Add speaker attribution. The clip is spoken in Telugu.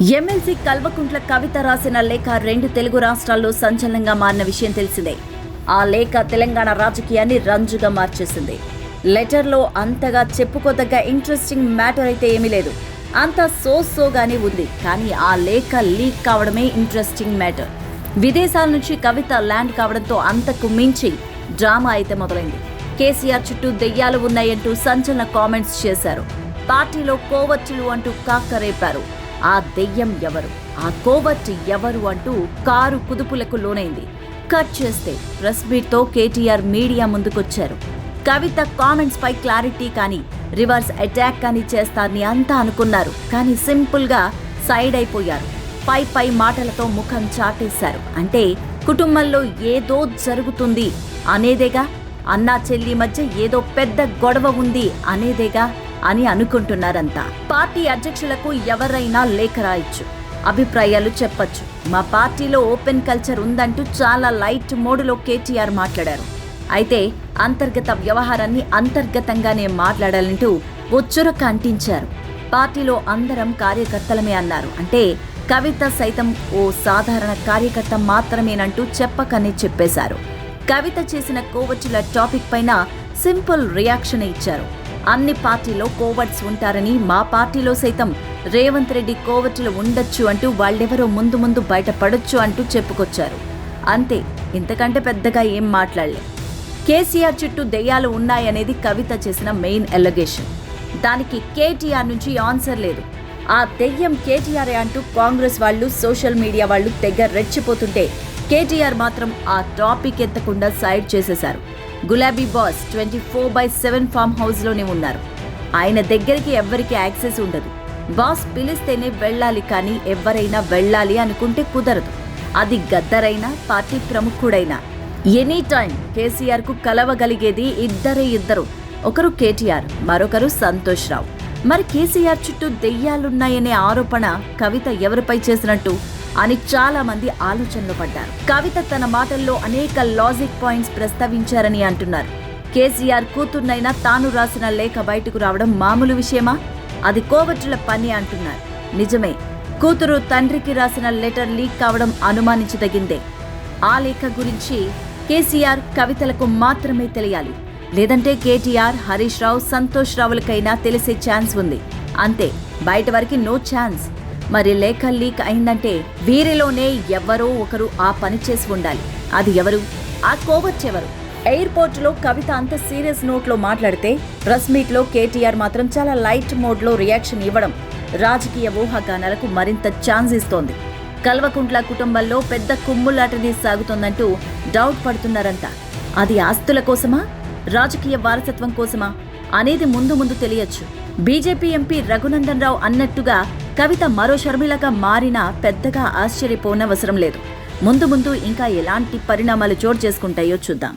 Speaker 1: ఎమ్మెల్సీ కల్వకుంట్ల కవిత రాసిన లేఖ రెండు తెలుగు రాష్ట్రాల్లో సంచలనంగా మారిన విషయం తెలిసిందే. ఆ లేఖ తెలంగాణ రాజకీయాన్ని రంజుగా మార్చేసింది. లెటర్లో అంతగా చెప్పుకోదగ్గ ఇంట్రెస్టింగ్ మ్యాటర్ అయితే ఏమీ లేదు. అంతా సో సోగానే ఉంది. కానీ ఆ లేఖ లీక్ కావడమే ఇంట్రెస్టింగ్ మ్యాటర్. విదేశాల నుంచి కవిత ల్యాండ్ కావడంతో అంతకు మించి డ్రామా అయితే మొదలైంది. కేసీఆర్ చుట్టూ దెయ్యాలు ఉన్నాయంటూ సంచలన కామెంట్స్ చేశారు. పార్టీలో కోవచ్చులు అంటూ కాక్కరేపారు ఆ దెయ్యం ఎవరు? ఆ కోవట్టి ఎవరు అంటూ కారు కుదుపులకు లోనైంది. కట్ చేస్తే ప్రెస్ మీట్తో కేటీఆర్ మీడియా ముందుకొచ్చారు. కవిత కామెంట్స్ పై క్లారిటీ కానీ రివర్స్ అటాక్ కానీ చేస్తారని అంతా అనుకున్నారు. కానీ సింపుల్గా సైడ్ అయిపోయారు. పై పై మాటలతో ముఖం చాటేశారు. అంటే కుటుంబంలో ఏదో జరుగుతుంది అనేదేగా? అన్నా చెల్లి మధ్య ఏదో పెద్ద గొడవ ఉంది అనేదేగా? అని అనుకుంటున్నారంతా. పార్టీ అధ్యక్షులకు ఎవరైనా లేఖ రాయొచ్చు అభిప్రాయాలు చెప్పొచ్చు. మా పార్టీలో ఓపెన్ కల్చర్ ఉందంటూ చాలా లైట్ మోడ్లో కేటీఆర్ మాట్లాడారు. అయితే అంతర్గత వ్యవహారాన్ని అంతర్గతంగానే మాట్లాడాలంటూ ఓ అంటించారు పార్టీలో అందరం కార్యకర్తలమే అన్నారు. అంటే కవిత సైతం ఓ సాధారణ కార్యకర్త మాత్రమేనంటూ చెప్పకనే చెప్పేశారు. కవిత చేసిన కోవచ్చుల టాపిక్ పైన సింపుల్ రియాక్షన్ ఇచ్చారు. అన్ని పార్టీలో కోవర్ట్స్ ఉంటారని మా పార్టీలో సైతం రేవంత్ రెడ్డి కోవట్టులు ఉండొచ్చు అంటూ వాళ్ళెవరో ముందు ముందు బయటపడొచ్చు అంటూ చెప్పుకొచ్చారు. అంతే ఇంతకంటే పెద్దగా ఏం మాట్లాడలే. కేసీఆర్ చుట్టూ దెయ్యాలు ఉన్నాయనేది కవిత చేసిన మెయిన్ ఎలగేషన్. దానికి కేటీఆర్ నుంచి ఆన్సర్ లేదు. ఆ దెయ్యం కేటీఆర్ అంటూ కాంగ్రెస్ వాళ్ళు సోషల్ మీడియా వాళ్ళు తెగ రెచ్చిపోతుంటే కేటీఆర్ మాత్రం ఆ టాపిక్ ఎత్తకుండా సైడ్ చేసేశారు. గులాబీ boss twenty four by seven farm హౌస్లోనే ఉన్నారు. ఆయన దగ్గరికి ఎవ్వరికి యాక్సెస్ ఉండదు. బాస్ పిలిస్తేనే వెళ్ళాలి కానీ ఎవరైనా వెళ్ళాలి అనుకుంటే కుదరదు. అది గద్దరైనా పార్టీ ప్రముఖుడైనా. ఎనీ టైం కేసీఆర్కు కలవగలిగేది ఇద్దరే ఇద్దరు. ఒకరు కేటీఆర్ మరొకరు సంతోష్ రావు. మరి కేసీఆర్ చుట్టూ దెయ్యాలున్నాయనే ఆరోపణ కవిత ఎవరిపై చేసినట్టు? అని చాలా మంది ఆలోచనలో పడ్డారు. కవిత తన మాటల్లో అనేక లాజిక్ పాయింట్స్ ప్రస్తావించారని అంటున్నారు. కేసీఆర్ కూతుర్నైనా తాను రాసిన లేఖ బయటకు రావడం మామూలు విషయమా? అది కోవట్ల పని అంటున్నారు. నిజమే కూతురు తండ్రికి రాసిన లెటర్ లీక్ కావడం అనుమానించదగిందే. ఆ లేఖ గురించి కేసీఆర్ కవితలకు మాత్రమే తెలియాలి. లేదంటే కేటీఆర్ హరీష్ రావు సంతోష్ రావులకైనా తెలిసే ఛాన్స్ ఉంది. అంతే బయట వరకు నో ఛాన్స్. మరి లేఖ లీక్ అయిందంటే వీరిలోనే ఎవరో ఒకరు ఆ పని చేసి ఉండాలి. అది ఎవరు? ఆ కోవచ్చెవరు ఎయిర్పోర్ట్లో కవిత అంత సీరియస్ నోట్లో మాట్లాడితే ప్రెస్ మీట్లో కేటీఆర్ మాత్రం చాలా లైట్ మోడ్లో రియాక్షన్ ఇవ్వడం రాజకీయ ఊహాగానాలకు మరింత ఛాన్స్ ఇస్తోంది. కల్వకుంట్ల కుటుంబంలో పెద్ద కుమ్ములాటది సాగుతోందంటూ డౌట్ పడుతున్నారంతా అది ఆస్తుల కోసమా? రాజకీయ వారసత్వం కోసమా? అనేది ముందు ముందు తెలియచ్చు. బీజేపీ ఎంపీ రఘునందన్ రావు అన్నట్టుగా కవిత మరో షర్మిలగా మారినా పెద్దగా ఆశ్చర్యపోనవసరం లేదు. ముందు ముందు ఇంకా ఎలాంటి పరిణామాలు చోటు చేసుకుంటాయో చూద్దాం.